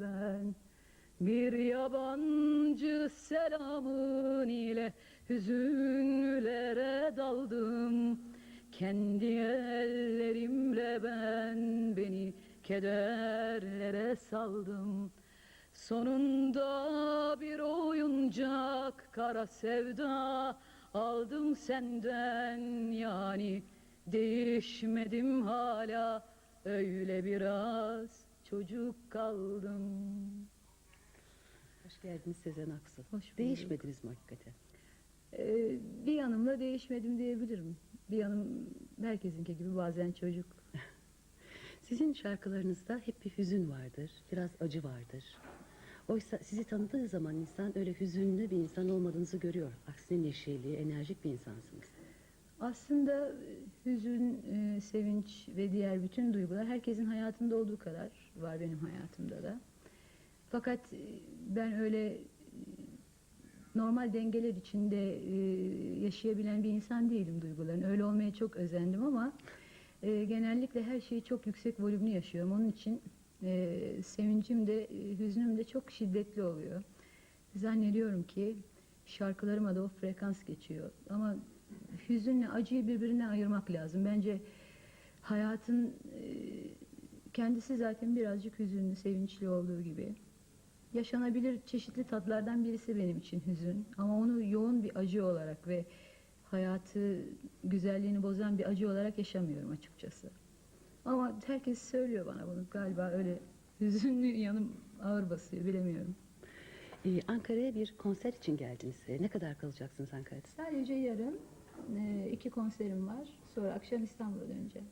ben Bir yabancı selamın ile hüzünlere daldım. Kendi ellerimle ben beni kederlere saldım. Sonunda bir oyuncak kara sevda aldım senden. Yani değişmedim hala öyle biraz çocuk kaldım. Hoş geldiniz Sezen Aksu. Hoş bulduk. Değişmediniz mi hakikaten? Ee, bir yanımla değişmedim diyebilirim. Bir yanım herkesinki gibi bazen çocuk. Sizin şarkılarınızda hep bir hüzün vardır, biraz acı vardır. Oysa sizi tanıdığı zaman insan öyle hüzünlü bir insan olmadığınızı görüyor. Aksine neşeli, enerjik bir insansınız. Aslında hüzün, e, sevinç ve diğer bütün duygular herkesin hayatında olduğu kadar var benim hayatımda da. Fakat e, ben öyle e, normal dengeler içinde e, yaşayabilen bir insan değilim duyguların. Öyle olmaya çok özendim ama e, genellikle her şeyi çok yüksek volümlü yaşıyorum. Onun için e, sevincim de e, hüznüm de çok şiddetli oluyor. Zannediyorum ki şarkılarıma da o frekans geçiyor. Ama hüzünle acıyı birbirine ayırmak lazım. Bence hayatın e, kendisi zaten birazcık hüzünlü, sevinçli olduğu gibi. Yaşanabilir çeşitli tatlardan birisi benim için hüzün. Ama onu yoğun bir acı olarak ve hayatı güzelliğini bozan bir acı olarak yaşamıyorum açıkçası. Ama herkes söylüyor bana bunu. Galiba öyle hüzünlü yanım ağır basıyor bilemiyorum. Ee, Ankara'ya bir konser için geldiniz. Ee, Ne kadar kalacaksınız Ankara'da? Sadece yarın e, iki konserim var. Sonra akşam İstanbul'a döneceğim.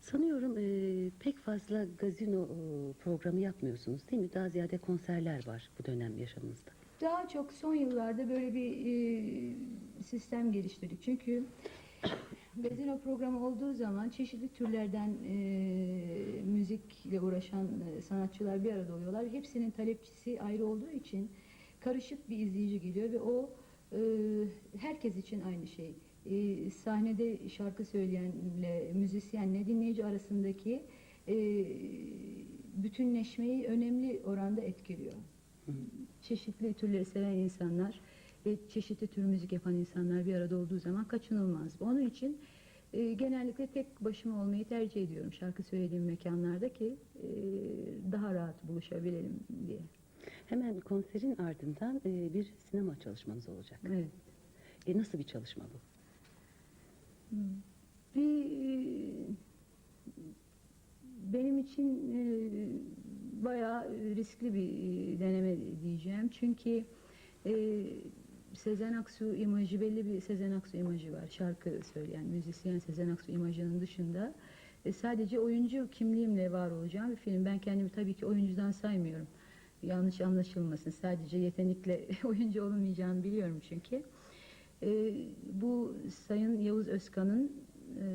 Sanıyorum e, pek fazla gazino e, programı yapmıyorsunuz değil mi? Daha ziyade konserler var bu dönem yaşamınızda. Daha çok son yıllarda böyle bir e, sistem geliştirdik. Çünkü Gazino programı olduğu zaman çeşitli türlerden e, müzikle uğraşan e, sanatçılar bir arada oluyorlar. Hepsinin talepçisi ayrı olduğu için karışık bir izleyici geliyor ve o e, herkes için aynı şey. E, sahnede şarkı söyleyenle müzisyenle dinleyici arasındaki e, bütünleşmeyi önemli oranda etkiliyor çeşitli türleri seven insanlar ve çeşitli tür müzik yapan insanlar bir arada olduğu zaman kaçınılmaz. Onun için e, genellikle tek başıma olmayı tercih ediyorum şarkı söylediğim mekanlarda ki e, daha rahat buluşabilelim diye. Hemen konserin ardından e, bir sinema çalışmanız olacak. Evet. E, nasıl bir çalışma bu? Bir e, benim için e, bayağı riskli bir e, deneme diyeceğim. Çünkü e, Sezen Aksu imajı belli bir Sezen Aksu imajı var. Şarkı söyleyen müzisyen Sezen Aksu imajının dışında e, sadece oyuncu kimliğimle var olacağım bir film. Ben kendimi tabii ki oyuncudan saymıyorum. Yanlış anlaşılmasın. Sadece yetenekle oyuncu olunmayacağını biliyorum çünkü. E, bu Sayın Yavuz Özkan'ın e,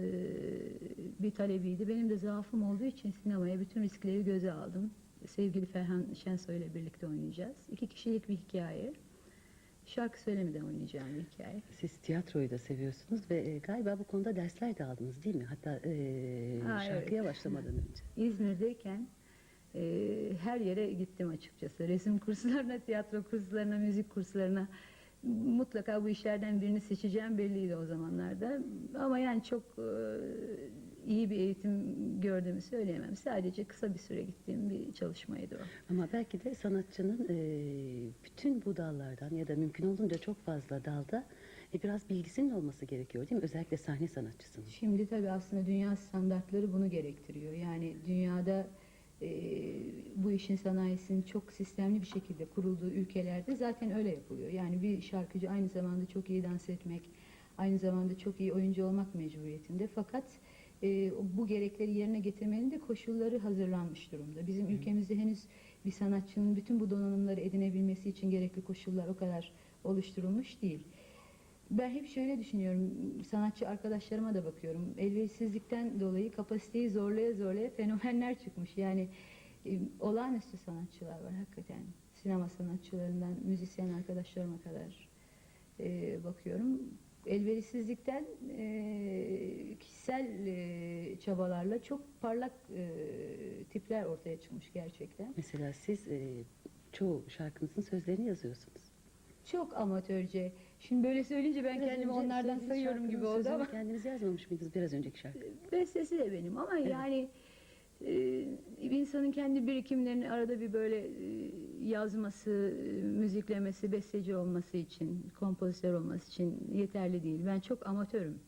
bir talebiydi. Benim de zaafım olduğu için sinemaya bütün riskleri göze aldım. Sevgili Ferhan Şensoy ile birlikte oynayacağız. İki kişilik bir hikaye. Şarkı söylemeden oynayacağım bir hikaye. Siz tiyatroyu da seviyorsunuz ve e, galiba bu konuda dersler de aldınız değil mi? Hatta e, Ha, şarkıya evet. başlamadan önce. İzmir'deyken e, her yere gittim açıkçası. Resim kurslarına, tiyatro kurslarına, müzik kurslarına. Mutlaka bu işlerden birini seçeceğim belliydi o zamanlarda. Ama yani çok e, iyi bir eğitim gördüğümü söyleyemem. Sadece kısa bir süre gittiğim bir çalışmaydı o. Ama belki de sanatçının e, bütün bu dallardan ya da mümkün olduğunca çok fazla dalda e, biraz bilgisinin olması gerekiyor değil mi? Özellikle sahne sanatçısının. Şimdi tabii aslında dünya standartları bunu gerektiriyor. Yani dünyada e, bu işin sanayisinin çok sistemli bir şekilde kurulduğu ülkelerde zaten öyle yapılıyor. Yani bir şarkıcı aynı zamanda çok iyi dans etmek, aynı zamanda çok iyi oyuncu olmak mecburiyetinde. Fakat e, bu gerekleri yerine getirmenin de koşulları hazırlanmış durumda. Bizim ülkemizde henüz bir sanatçının bütün bu donanımları edinebilmesi için gerekli koşullar o kadar oluşturulmuş değil. Ben hep şöyle düşünüyorum, sanatçı arkadaşlarıma da bakıyorum. Elverişsizlikten dolayı kapasiteyi zorlaya zorlaya fenomenler çıkmış. Yani e, olağanüstü sanatçılar var hakikaten. Sinema sanatçılarından müzisyen arkadaşlarıma kadar e, bakıyorum. elverişsizlikten e, kişisel e, çabalarla çok parlak e, tipler ortaya çıkmış gerçekten. Mesela siz e, çoğu şarkınızın sözlerini yazıyorsunuz. Çok amatörce. Şimdi böyle söyleyince ben Biraz kendimi önce onlardan söylediğiniz sayıyorum gibi oldu sözünü ama kendiniz yazmamış mıydınız biraz önceki şarkı? bestesi de benim ama yani e, bir insanın kendi birikimlerini arada bir böyle e, yazması, e, müziklemesi, besteci olması için, kompozitör olması için yeterli değil. Ben çok amatörüm.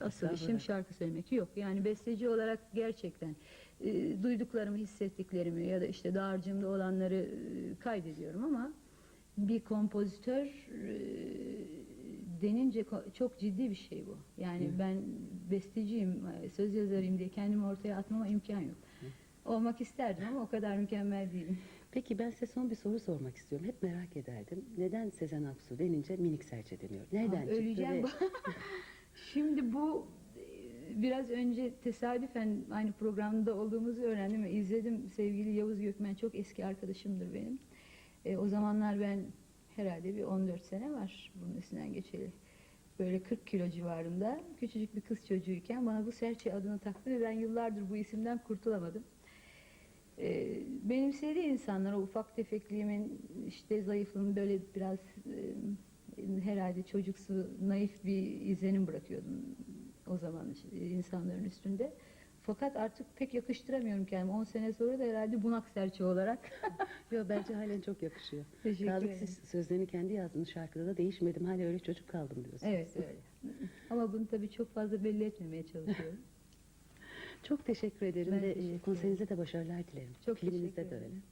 Asıl işim Estağfurullah. şarkı söylemek yok. Yani besteci olarak gerçekten e, duyduklarımı, hissettiklerimi ya da işte dağarcığımda olanları e, kaydediyorum ama bir kompozitör e, denince çok ciddi bir şey bu. Yani Hı. ben besteciyim, e, söz yazarıyım diye kendimi ortaya atmama imkan yok. Olmak isterdim ama o kadar mükemmel değilim. Peki ben size son bir soru sormak istiyorum. Hep merak ederdim. Neden Sezen Aksu denince minik serçe deniyor? Nereden Ah, çıktı? öleceğim ve- bu. Şimdi bu e, biraz önce tesadüfen aynı programda olduğumuzu öğrendim ve izledim. Sevgili Yavuz Gökmen çok eski arkadaşımdır benim. E, o zamanlar ben herhalde bir 14 sene var bunun üstünden geçeli. Böyle 40 kilo civarında küçücük bir kız çocuğuyken bana bu serçe adını taktı ve ben yıllardır bu isimden kurtulamadım. E, benimsediği insanlar o ufak tefekliğimin işte zayıflığımın böyle biraz e, herhalde çocuksu naif bir izlenim bırakıyordum o zaman insanların üstünde. Fakat artık pek yakıştıramıyorum kendimi. 10 sene sonra da herhalde bunak serçe olarak. Yo, bence halen çok yakışıyor. Teşekkür Kaldı ki ederim. siz sözlerini kendi yazdığınız şarkıda da değişmedim. Hala öyle çocuk kaldım diyorsunuz. Evet öyle. Ama bunu tabii çok fazla belli etmemeye çalışıyorum. Çok teşekkür ederim Ben ve teşekkür e, konserinize de başarılar dilerim. Çok Filminizde teşekkür de öyle. ederim.